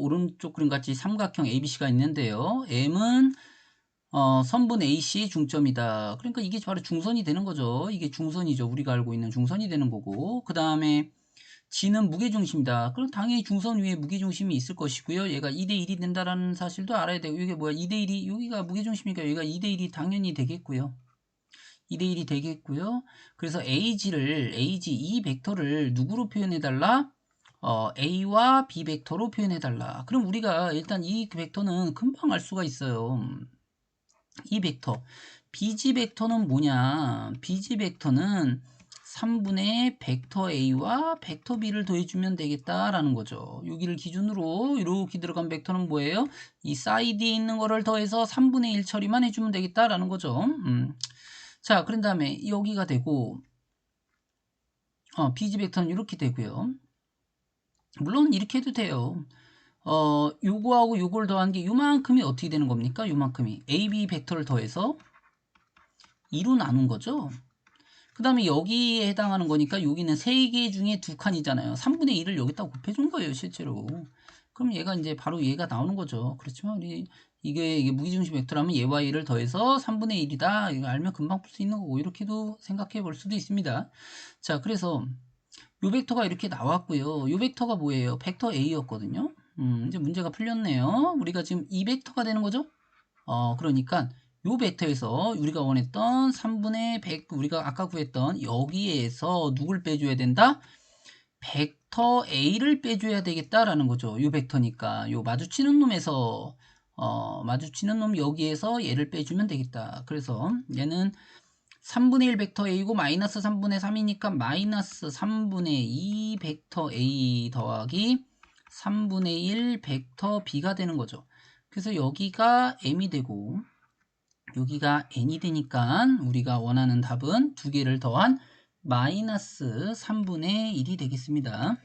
오른쪽 그림 같이 삼각형 ABC가 있는데요. M은 어, 선분 AC 중점이다. 그러니까 이게 바로 중선이 되는 거죠. 이게 중선이죠. 우리가 알고 있는 중선이 되는 거고. 그 다음에 G는 무게중심이다. 그럼 당연히 중선 위에 무게중심이 있을 것이고요. 얘가 2대1이 된다라는 사실도 알아야 되고, 이게 뭐야? 2대1이, 여기가 무게중심이니까 여기가 2대1이 당연히 되겠고요. 2대1이 되겠고요. 그래서 AG를, AG, 이 벡터를 누구로 표현해달라? 어, A와 B 벡터로 표현해달라. 그럼 우리가 일단 이 벡터는 금방 알 수가 있어요. 이 벡터. BG 벡터는 뭐냐? BG 벡터는 3분의 벡터 A와 벡터 B를 더해주면 되겠다라는 거죠. 여기를 기준으로 이렇게 들어간 벡터는 뭐예요? 이 사이드에 있는 거를 더해서 3분의 1 처리만 해주면 되겠다라는 거죠. 음. 자, 그런 다음에 여기가 되고 어, BG 벡터는 이렇게 되고요. 물론 이렇게 해도 돼요. 어, 요거하고 요걸 더한 게 요만큼이 어떻게 되는 겁니까? 요만큼이 AB 벡터를 더해서 2로 나눈 거죠. 그 다음에 여기에 해당하는 거니까 여기는 3개 중에 두 칸이잖아요. 3분의 1을 여기다 곱해준 거예요, 실제로. 그럼 얘가 이제 바로 얘가 나오는 거죠. 그렇지만 우리 이게, 이게 무기중심 벡터라면 얘와 얘를 더해서 3분의 1이다. 이거 알면 금방 풀 수 있는 거고 이렇게도 생각해 볼 수도 있습니다. 자, 그래서 요 벡터가 이렇게 나왔고요. 요 벡터가 뭐예요? 벡터 A였거든요. 음, 이제 문제가 풀렸네요. 우리가 지금 이 벡터가 되는 거죠? 어, 그러니까 요 벡터에서 우리가 원했던 3분의 100 우리가 아까 구했던 여기에서 누굴 빼줘야 된다? 벡터 A를 빼줘야 되겠다라는 거죠. 요 벡터니까 요 마주치는 놈에서 어, 마주치는 놈 여기에서 얘를 빼주면 되겠다. 그래서 얘는 3분의 1 벡터 A고 마이너스 3분의 3이니까 마이너스 3분의 2 벡터 A 더하기 3분의 1 벡터 B가 되는 거죠. 그래서 여기가 M이 되고 여기가 n이 되니까 우리가 원하는 답은 두 개를 더한 마이너스 3분의 1이 되겠습니다.